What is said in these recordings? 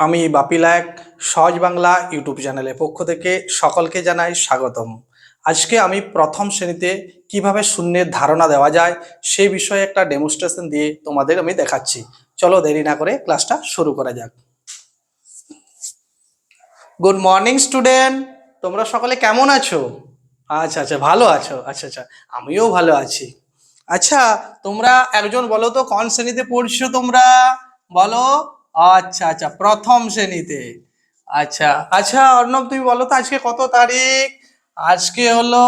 আমি বাপিলাক সহজ বাংলা ইউটিউব চ্যানেলের পক্ষ থেকে সকলকে জানাই স্বাগতম। আজকে আমি প্রথম শ্রেণীতে কীভাবে শূন্যের ধারণা দেওয়া যায় সেই বিষয়ে একটা ডেমনস্ট্রেশন দিয়ে তোমাদের আমি দেখাচ্ছি। চলো দেরি না করে ক্লাসটা শুরু করা যাক। গুড মর্নিং স্টুডেন্ট তোমরা সকলে কেমন আছো? আচ্ছা আচ্ছা ভালো আছো। আচ্ছা আচ্ছা আমিও ভালো আছি। আচ্ছা তোমরা একজন বলো তো, কোন শ্রেণীতে পড়ছো তোমরা? বলো। আচ্ছা আচ্ছা প্রথম শ্রেণীতে। আচ্ছা আচ্ছা অর্ণব, তুমি বলো তো আজকে কত তারিখ? আজকে হলো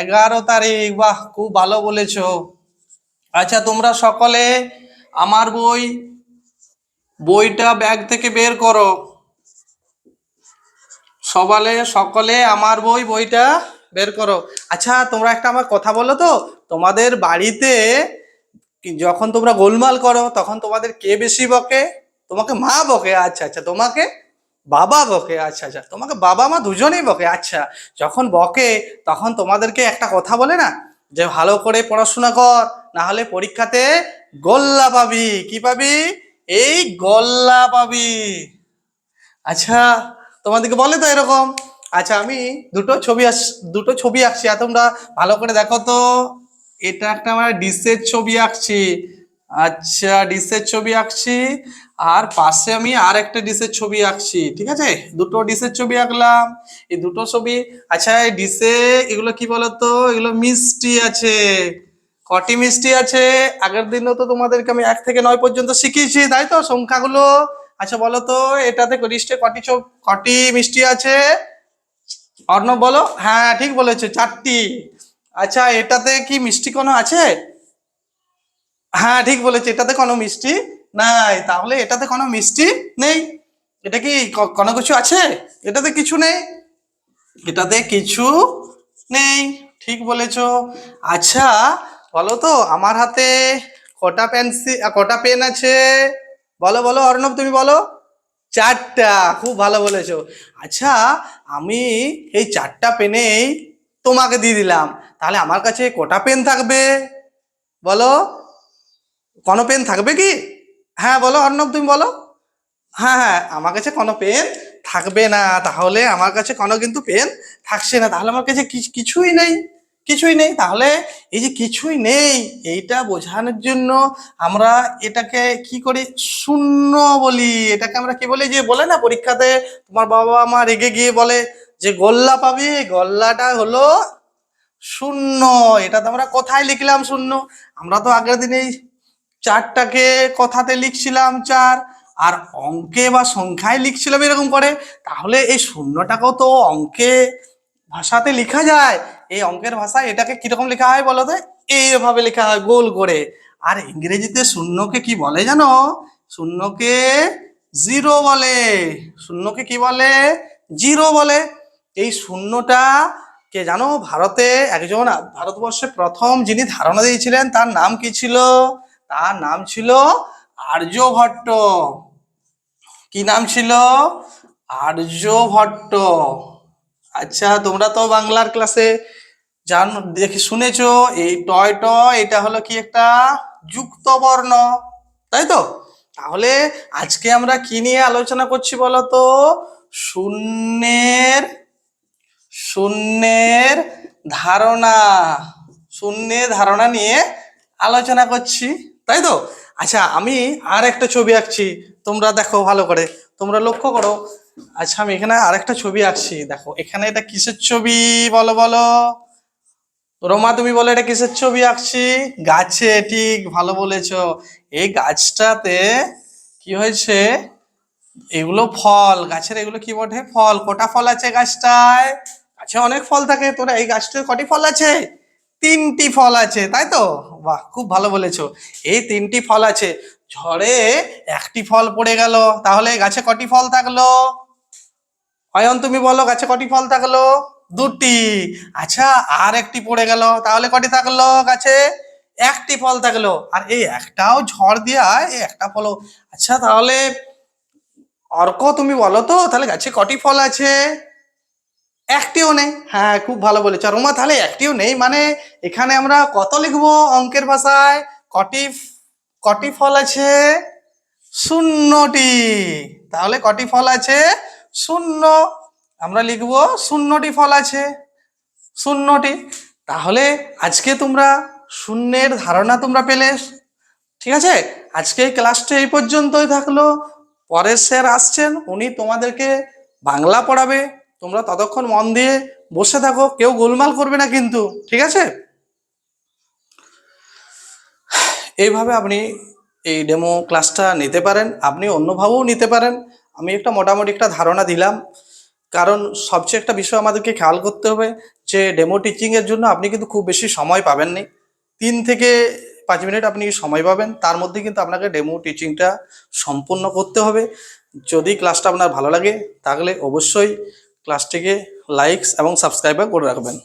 এগারো তারিখ। বাহ, খুব ভালো বলেছ। আচ্ছা তোমরা সকলে আমার বই, বইটা ব্যাগ থেকে বের করো। সবালে, সকলে আমার বই, বইটা বের করো। আচ্ছা তোমরা একটা আমার কথা বলো তো। তোমাদের বাড়িতে যখন তোমরা গোলমাল করো, তখন তোমাদের কে বেশি বকে? তোমাকে মা বকে আচ্ছা আচ্ছা তোমাকে বাবা বকে আচ্ছা আচ্ছা তোমাকে বাবা মা দুজনেই বকে আচ্ছা যখন বকে তখন তোমাদেরকে একটা কথা বলে না? যে ভালো করে পড়াশোনা কর না হলে পরীক্ষাতে গোল্লা পাবি। কি পাবি? এই গোল্লা পাবি। আচ্ছা তোমাদেরকে বলে তো এরকম। আচ্ছা আমি দুটো ছবি আস, দুটো ছবি আঁকছি, আর তোমরা ভালো করে দেখো তো। এটা একটা আমার ডিসের ছবি আঁকছি। আচ্ছা ডিসের ছবি আঁকছি। আর পাশে আমি আর একটা ডিসের ছবি আঁকছি, ঠিক আছে? দুটো ডিসের ছবি আঁকলাম। এই দুটো ছবি আচ্ছা এই ডিসে এগুলো কি বলতো? এগুলো মিষ্টি আছে। কটি মিষ্টি আছে? আগের দিনও তো তোমাদেরকে আমি এক থেকে নয় পর্যন্ত শিখিয়েছি, তাই তো সংখ্যাগুলো? আচ্ছা বলো তো এটাতে লিস্টে কটি কটি মিষ্টি আছে? অর্ণব, বলো? হ্যাঁ ঠিক বলেছ, চারটি। আচ্ছা এটাতে কি মিষ্টি কোনো আছে? হ্যাঁ ঠিক বলেছে। এটাতে কোনো মিষ্টি নাই। তাহলে এটাতে কোনো মিষ্টি নেই। এটা কি কোনো কিছু আছে? এটাতে কিছু নেই? এটাতে কিছু নেই। ঠিক বলেছ। আচ্ছা বলো তো, আমার হাতে কটা পেন্সিল কটা পেন আছে? বলো বলো, অর্ণব, তুমি বলো। চারটা, খুব ভালো বলেছ। আচ্ছা আমি এই চারটা পেনেই তোমাকে দিয়ে দিলাম। তাহলে আমার কাছে কটা পেন থাকবে? বলো। কোনো পেন থাকবে কি? হ্যাঁ বলো অর্ণব, তুমি বলো। হ্যাঁ হ্যাঁ আমার কাছে কোনো পেন থাকবে না। তাহলে আমার কাছে কোনো কিন্তু পেন থাকছে না। তাহলে আমার কাছে কিছুই নেই। কিছুই নেই। তাহলে এই যে কিছুই নেই, এইটা বোঝানোর জন্য আমরা এটাকে কি করি? শূন্য বলি। এটাকে আমরা কি বলি? যে বলে না পরীক্ষাতে, তোমার বাবা মা রেগে গিয়ে বলে যে গোল্লা পাবি? গোল্লাটা হলো শূন্য। এটা তো আমরা কোথায় লিখলাম শূন্য? আমরা তো আগের দিনেই চারটাকে কথাতে লিখছিলাম চার, আর অঙ্কে বা সংখ্যায় লিখছিলাম এরকম করে। তাহলে এই শূন্যটাকেও তো অঙ্কে ভাষাতে লেখা যায়। এই অঙ্কের ভাষায় এটাকে কীরকম লেখা হয় বলো তো? এইভাবে লেখা হয়, গোল করে। আর ইংরেজিতে শূন্যকে কি বলে জানো? শূন্যকে জিরো বলে। শূন্যকে কি বলে? জিরো বলে। এই শূন্যটা কে জানো? ভারতে একজন ভারতবর্ষে প্রথম যিনি ধারণা দিয়েছিলেন, তার নাম কি ছিল? তার নাম ছিল আর্যভট্ট কি নাম ছিল? আর্যভট্ট আচ্ছা তোমরা তো বাংলার ক্লাসে জান, দেখে শুনেছো, এই টয় ট এটা হলো কি একটা যুক্ত বর্ণ তাই তো? তাহলে আজকে আমরা কি নিয়ে আলোচনা করছি বলো তো? শূন্যের শূন্যের ধারণা শূন্যের ধারণা নিয়ে আলোচনা করছি। তাই তো? আচ্ছা আমি আর একটা ছবি আঁকছি। তোমরা দেখো ভালো করে। তোমরা লক্ষ্য করো। আচ্ছা আমি এখানে আর একটা ছবি আঁকছি। দেখো, এখানে এটা কিসের ছবি বলো বলো? রোমা, তুমি বলো এটা কিসের ছবি আঁকছি? গাছে, ঠিক ভালো বলেছ। এই গাছটাতে কি হয়েছে? এগুলো ফল। গাছের এগুলো কি বটে? ফল। কটা ফল আছে গাছটায়? গাছে অনেক ফল থাকে। তোরা এই গাছটার কটি ফল আছে? তিনটি ফল আছে, তাই তো? বাহ, খুব ভালো বলেছ। এই তিনটি ফল আছে। ঝড়ে একটি ফল পড়ে গেল, তাহলে গাছে কটি ফল থাকল? অয়ন, তুমি বলো, গাছে কটি ফল থাকল? দুটি। আচ্ছা আর একটি পড়ে গেল, তাহলে কটি থাকল গাছে? একটি ফল থাকল। আর এই একটাও ঝড় দিয়া এই একটা ফল আচ্ছা তাহলে অর্ক, তুমি বলো তো, তাহলে গাছে কটি ফল আছে? একটিও নেই। হ্যাঁ খুব ভালো বলেছ। রোমা তাহলে একটিও নেই? মানে এখানে আমরা কত লিখব অঙ্কের ভাষায়? কটি কটি ফল আছে? শূন্যটি। তাহলে কটি ফল আছে? শূন্য। আমরা লিখব শূন্যটি ফল আছে। শূন্যটি। তাহলে আজকে তোমরা শূন্যের ধারণা তোমরা পেলে। ঠিক আছে? আজকে ক্লাসটা এই পর্যন্তই থাকল। পরের স্যার আসছেন, উনি তোমাদেরকে বাংলা পড়াবে। তোমরা ততক্ষণ মন দিয়ে বসে থাকো, কেউ গোলমাল করবে না কিন্তু, ঠিক আছে? এইভাবে আপনি এই ডেমো ক্লাসটা নিতে পারেন, আপনি অন্যভাবেও নিতে পারেন। আমি একটা মোটামুটি একটা ধারণা দিলাম, কারণ সবচেয়ে একটা বিষয় আমাদেরকে খেয়াল করতে হবে যে ডেমো টিচিংয়ের জন্য আপনি কিন্তু খুব বেশি সময় পাবেন নি তিন থেকে পাঁচ মিনিট আপনি সময় পাবেন, তার মধ্যে কিন্তু আপনাকে ডেমো টিচিংটা সম্পূর্ণ করতে হবে। যদি ক্লাসটা আপনার ভালো লাগে, তাহলে অবশ্যই ক্লাসটিকে লাইকস এবং সাবস্ক্রাইবার করে রাখবেন।